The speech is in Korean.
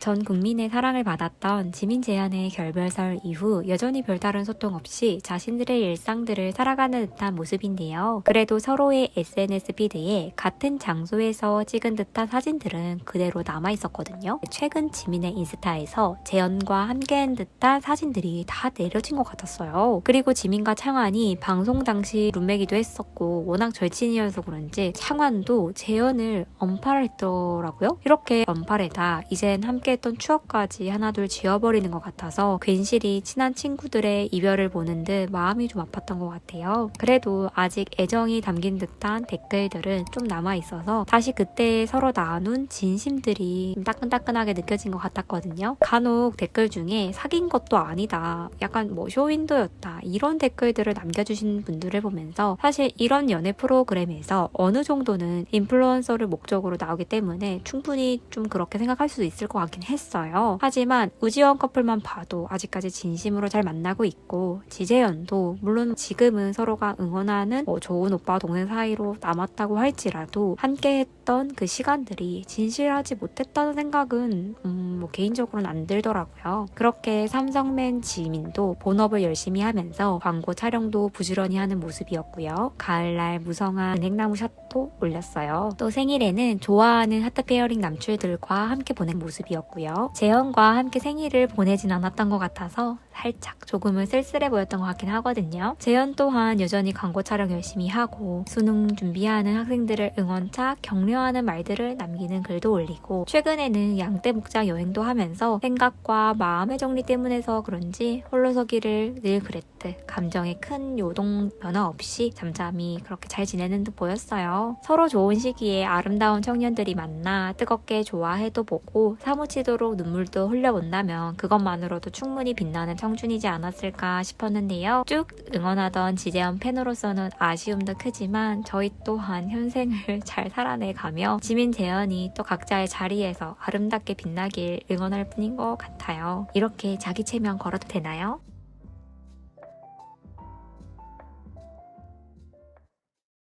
전 국민의 사랑을 받았던 지민 재현의 결별설 이후 여전히 별다른 소통 없이 자신들의 일상들을 살아가는 듯한 모습인데요. 그래도 서로의 SNS 피드에 같은 장소에서 찍은 듯한 사진들은 그대로 남아 있었거든요. 최근 지민의 인스타에서 재현과 함께한 듯한 사진들이 다 내려진 것 같았어요. 그리고 지민과 창환이 방송 당시 룸메기도 했었고 워낙 절친이어서 그런지 창환도 재현을 언팔했더라고요. 이렇게 언팔에다 이젠 함께 했던 추억까지 하나둘 지워버리는 것 같아서 괜시리 친한 친구들의 이별을 보는 듯 마음이 좀 아팠던 것 같아요. 그래도 아직 애정이 담긴 듯한 댓글들은 좀 남아 있어서 다시 그때 서로 나눈 진심들이 좀 따끈따끈하게 느껴진 것 같았거든요. 간혹 댓글 중에 사귄 것도 아니다. 약간 뭐 쇼윈도였다. 이런 댓글들을 남겨주신 분들을 보면서 사실 이런 연애 프로그램에서 어느 정도는 인플루언서를 목적으로 나오기 때문에 충분히 좀 그렇게 생각할 수도 있을 것 같긴 했어요. 하지만 우지원 커플만 봐도 아직까지 진심으로 잘 만나고 있고 지재현도 물론 지금은 서로가 응원하는 뭐 좋은 오빠 동생 사이로 남았다고 할지라도 함께 했던 그 시간들이 진실하지 못했다는 생각은 음, 뭐 개인적으로는 안 들더라고요. 그렇게 삼성맨 지민도 본업을 열심히 하면서 광고 촬영도 부지런히 하는 모습이었고요. 가을날 무성한 은행나무 샷도 올렸어요. 또 생일에는 좋아하는 하트 페어링 남출들과 함께 보낸 모습이었고요. 재현과 함께 생일을 보내진 않았던 것 같아서 살짝 조금은 쓸쓸해 보였던 것 같긴 하거든요. 재현 또한 여전히 광고 촬영 열심히 하고 수능 준비하는 학생들을 응원차 격려 하는 말들을 남기는 글도 올리고 최근에는 양떼 목장 여행도 하면서 생각과 마음의 정리 때문에서 그런지 홀로서기를 늘 그랬듯 감정에 큰 요동 변화 없이 잠잠히 그렇게 잘 지내는 듯 보였어요. 서로 좋은 시기에 아름다운 청년들이 만나 뜨겁게 좋아해도 보고 사무치도록 눈물도 흘려본다면 그것만으로도 충분히 빛나는 청춘이지 않았을까 싶었는데요. 쭉 응원하던 지재현 팬으로서는 아쉬움도 크지만 저희 또한 현생을 잘 살아내 가며 지민 재현이 또 각자의 자리에서 아름답게 빛나길 응원할 뿐인 것 같아요. 이렇게 자기 체면 걸어도 되나요?